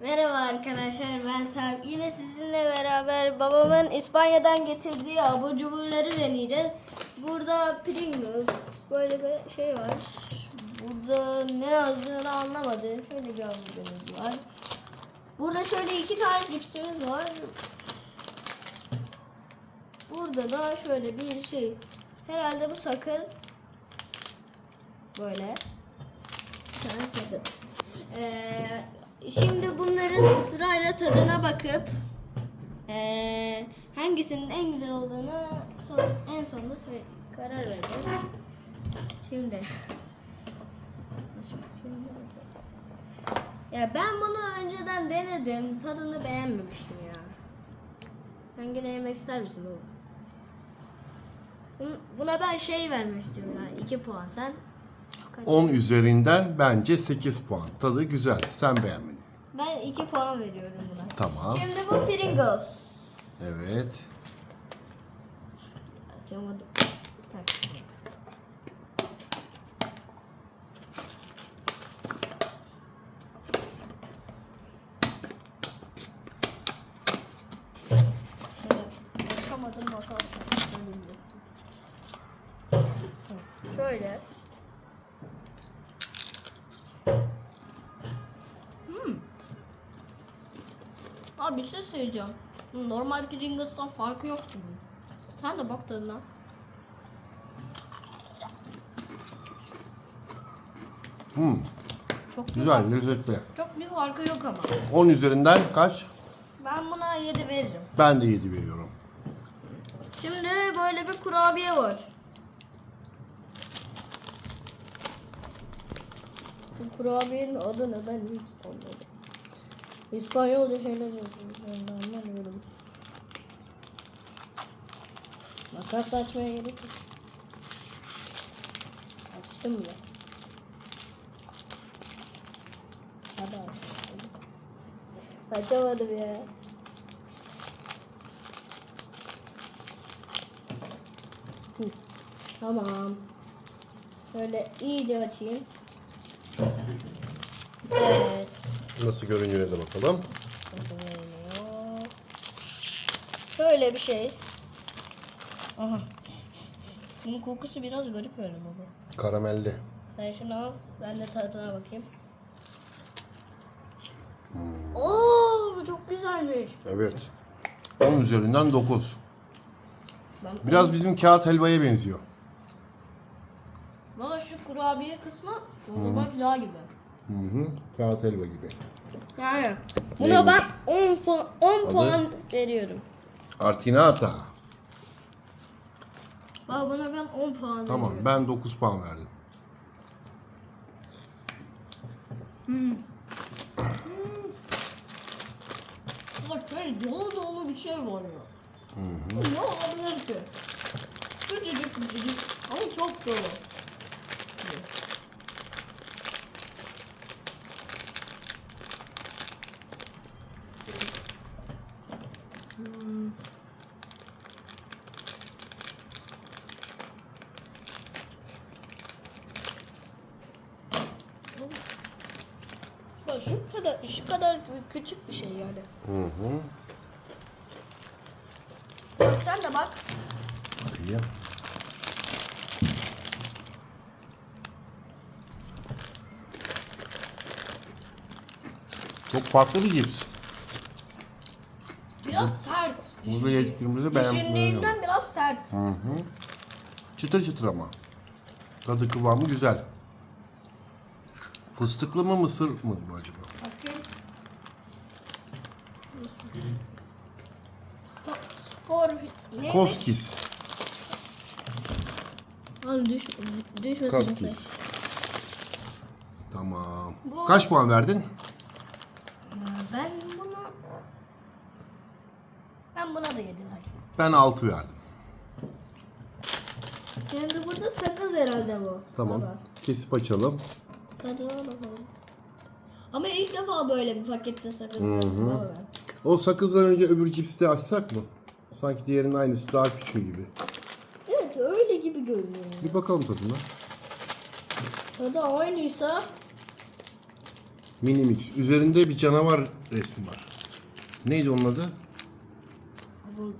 Merhaba arkadaşlar ben Sarp. Yine sizinle beraber babamın İspanya'dan getirdiği abur cuburları deneyeceğiz. Burada Pringles böyle bir şey var. Burada ne yazdığını anlamadım. Şöyle bir hamburgerimiz var. Burada şöyle iki tane cipsimiz var. Burada da şöyle bir şey. Herhalde bu sakız. Böyle. Bir tane sakız. Ee, şimdi bunların sırayla tadına bakıp ee, hangisinin en güzel olduğunu son, en sonunda karar vereceğiz. Şimdi. Ya ben bunu önceden denedim. Tadını beğenmemiştim ya. Gene yemek ister misin baba? Bun- Buna ben şey vermek istiyorum yani 2 puan sen. Kaç? 10 üzerinden bence 8 puan. Tadı güzel. Sen beğenmedin. Ben 2 puan veriyorum buna. Tamam. Şimdi bu Pringles. Evet. Açamadım. Tak. Açamadım bakarsın. Şöyle Bir şey söyleyeceğim. Normal Pringles'tan farkı yok bunun. Sen de bak tadına. Hmm, Çok güzel, lezzetli. Çok bir farkı yok ama. 10 üzerinden kaç? Ben buna 7 veririm. Ben de 7 veriyorum. Şimdi böyle bir kurabiye var. Bu kurabiyenin adı ne ben hiç anlamadım. İspanyolca şeyler yazıyor. Ben de anlamıyorum. Makasla açmaya gerek yok. Açtım bile. Hadi aç. Açamadım ya. Hı, Tamam. Şöyle iyice açayım. Evet. Nasıl görünüyor da bakalım. Nasıl görünüyor? Şöyle bir şey. Aha. Bunun kokusu biraz garip öyle baba. Karamelli. Sen şunu al. Ben de tadına bakayım. Oo, bu çok güzelmiş. Evet. 10 üzerinden 9. Ben Biraz bizim kağıt helvaya benziyor. Valla şu kurabiye kısmı dondurma pilav gibi. Hı hı. Kağıt helva gibi. Yani buna ben 10 puan 10 Adı? puan veriyorum. Artinata. Baba buna ben 10 puan Tamam, veriyorum. ben 9 puan verdim. Bak böyle dolu dolu bir şey var ya. Bu Ne olabilir ki? Küçücük küçücük ama çok dolu. Hmm. Bak şu kadar şu kadar küçük bir şey yani. Hı hı. Sen de bak. İyi. Çok farklı bir cips. Biraz sert. Burada yediklerimizi beğenmiyorum. Düşündüğümden biraz sert. Hı hı. Çıtır çıtır ama. Tadı kıvamı güzel. Fıstıklı mı mısır mı bu acaba? Bakayım. Spor ne? Koskis. Lan düş, düşmesin. Kaskis. Tamam. Bu- Kaç puan verdin? Ben buna ben buna da yedi verdim. Ben 6 verdim. Şimdi burada sakız herhalde bu. Tamam. Baba. Kesip açalım. Tadına bakalım. Ama ilk defa böyle bir pakette sakız ben. O sakızdan önce öbür cipsi de açsak mı? Sanki diğerinin aynısı daha küçüğü gibi. Evet öyle gibi görünüyor. Bir bakalım tadına. Tadı aynıysa Mini Mix. Üzerinde bir canavar resmi var. Neydi onun adı? Bu,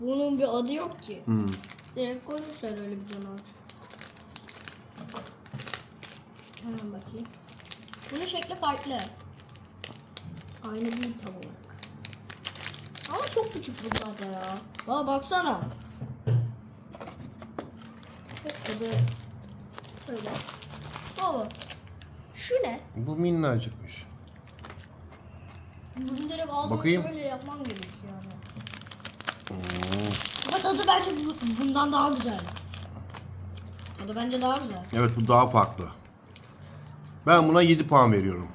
bunun bir adı yok ki. Direkt koymuşlar öyle bir canavar. Hemen bakayım. Bunun şekli farklı. Aynı değil tam olarak. Ama çok küçük bunlar da ya. Bak baksana. Çok da Öyle. Baba. Şu ne? Bu minnacıkmış. Bunu direkt ağzıma Bakayım. şöyle yapmam gerekiyor yani. Ama tadı bence bu- bundan daha güzel. Tadı bence daha güzel. Evet bu daha farklı. Ben buna 7 puan veriyorum.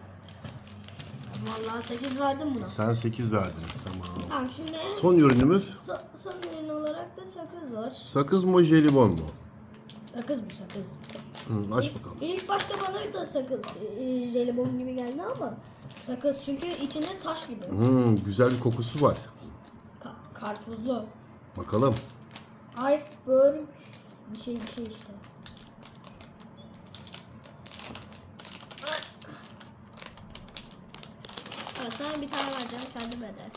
Vallahi 8 verdim buna. Sen 8 verdin. Tamam. Tamam şimdi Son ürünümüz son, son ürün olarak da sakız var. sakız mı jelibon mu? Sakız bu sakız. Hı, aç bakalım. İlk başta bana da sakız e, jelibon gibi geldi ama sakız çünkü içinde taş gibi. Hı, güzel bir kokusu var. Ka- karpuzlu. Bakalım. Iceberg bir şey bir şey işte. Ha, sana bir tane vereceğim kendime de.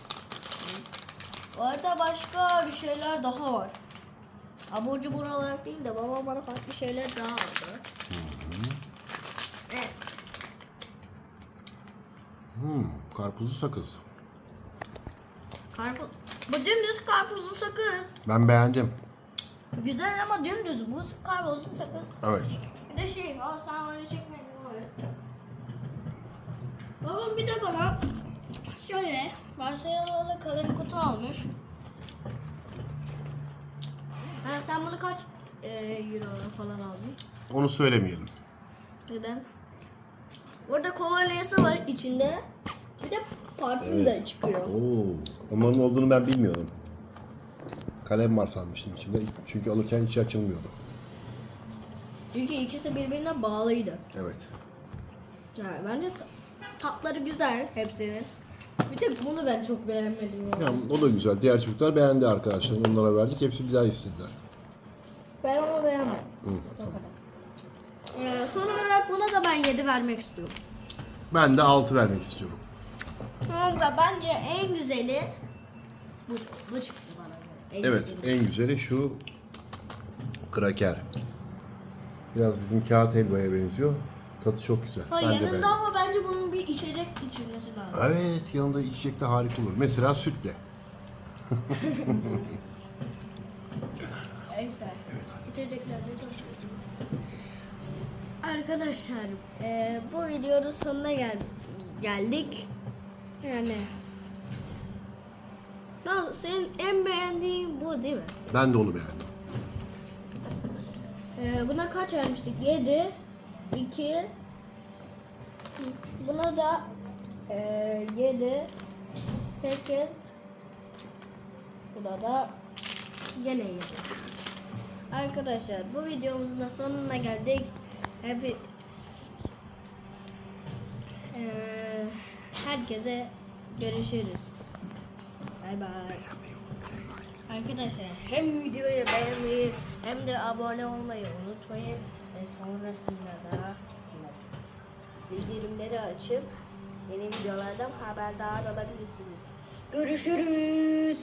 Bu arada başka bir şeyler daha var. Abur cubur olarak değil de babam bana farklı şeyler daha aldı. Evet. Hmm, karpuzlu sakız. Karpuz. Bu dümdüz karpuzlu sakız. Ben beğendim. Güzel ama dümdüz bu karpuzlu sakız. Evet. Bir de şey, aa sen öyle çekmedin. Babam bir de bana şöyle varsayılarla kalem kutu almış. Ha, sen bunu kaç e, euro falan aldın? Onu söylemeyelim. Neden? Orada kolonyası var içinde. Bir de parfüm de çıkıyor. Oo, onların olduğunu ben bilmiyordum. Kalem var sanmıştım içinde. Çünkü alırken içi açılmıyordu. Çünkü ikisi birbirine bağlıydı. Evet. Yani bence ta- tatları güzel hepsinin. Bir tek bunu ben çok beğenmedim yani. Ya, o da güzel. Diğer çocuklar beğendi arkadaşlar. Onlara verdik. Hepsi bir daha istediler. Ben ama beğenmedim. O kadar. Ee, son olarak buna da ben 7 vermek istiyorum. Ben de 6 vermek istiyorum. Ama da bence en güzeli bu, bu çıktı bana göre. En Evet, güzeli. en güzeli şu kraker. Biraz bizim kağıt helvaya benziyor. Tadı çok güzel. Ha, Ben de yanında beğendim. ama bence bunun bir içecek içilmesi lazım. Evet, yanında içecek de harika olur. Mesela sütle. Evet. İçecekler de çok. Arkadaşlar e, bu videonun sonuna gel geldik. Yani Lan senin en beğendiğin bu değil mi? Ben de onu beğendim. Ee, buna kaç vermiştik? 7 2 Buna da e, 7 8 Buna da gene 7 Arkadaşlar bu videomuzun da sonuna geldik. Hep Ee, herkese görüşürüz. Bay bay. Arkadaşlar hem videoyu beğenmeyi hem de abone olmayı unutmayın. Ve sonrasında da bildirimleri açıp yeni videolardan haberdar olabilirsiniz. Görüşürüz.